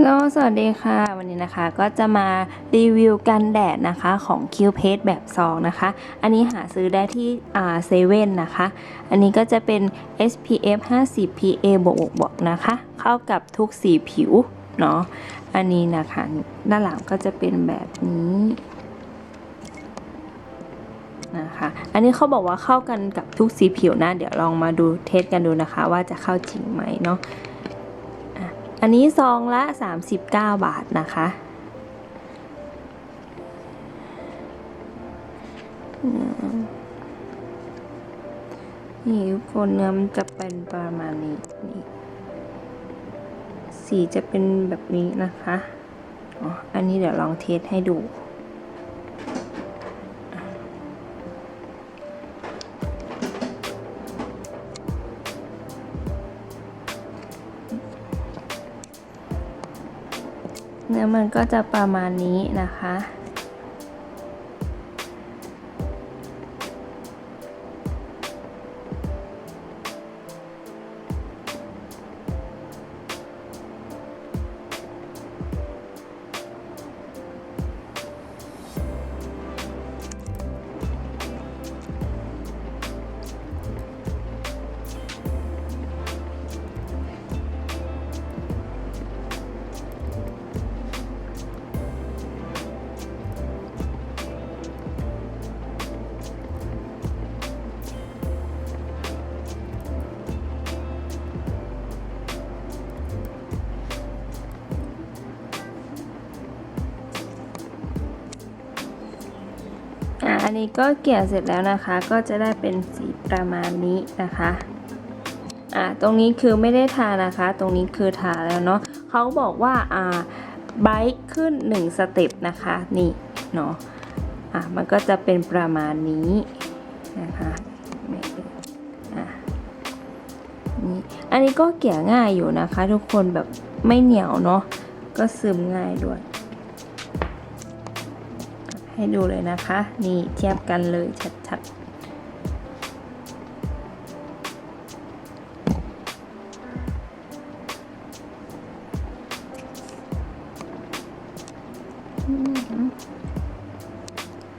ฮัลโหล สวัสดีค่ะ วันนี้นะคะก็จะมารีวิวกันแดดนะคะของ Q p a s e แบบซองนะคะ อันนี้หาซื้อได้ที่อ่าเซเว่นนะคะ อันนี้ก็จะเป็น SPF 50 PA บวกบวกนะคะ เข้ากับทุกสีผิวเนาะ อันนี้นะคะด้านหลังก็จะเป็นแบบนี้นะคะ อันนี้เขาบอกว่าเข้ากันกับทุกสีผิวนะ เดี๋ยวลองมาดูเทสกันดูนะคะ ว่าจะเข้าจริงไหมเนาะ อันนี้ซองละ 39 บาทนะคะ นี่ทุกคนเนื้อมันจะเป็นประมาณนี้นี่สีจะเป็นแบบนี้นะคะ อ๋อ อันนี้เดี๋ยวลองเทสให้ดู เนื้อมันก็จะประมาณนี้นะคะ อันนี้ก็เกี่ยเสร็จแล้วนะคะ ก็จะได้เป็นสีประมาณนี้นะคะอะตรงนี้คือไม่ได้ทานะคะ ตรงนี้คือทาแล้วเนาะเขาบอกว่าอ่าไบค์ขึ้น 1 สเต็ปนะคะนี่เนาะอะมันก็จะเป็นประมาณนี้นะคะอ่ยอะนี่อันนี้ก็เกี่ยง่ายอยู่นะคะ ทุกคนแบบไม่เหนียวเนาะก็ซึมง่ายด้วย ให้ดูเลยนะคะ นี่เทียบกันเลยชัดๆ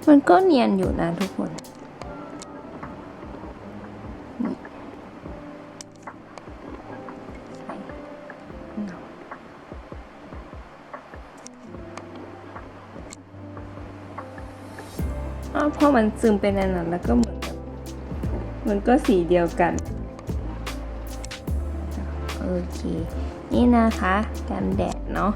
มันก็เนียนอยู่นะทุกคน อ้าวพอมันซึมเป็นอันนั้นแล้วก็เหมือนแบบมันก็สีเดียวกัน โอเค นี่นะคะกันแดดเนาะ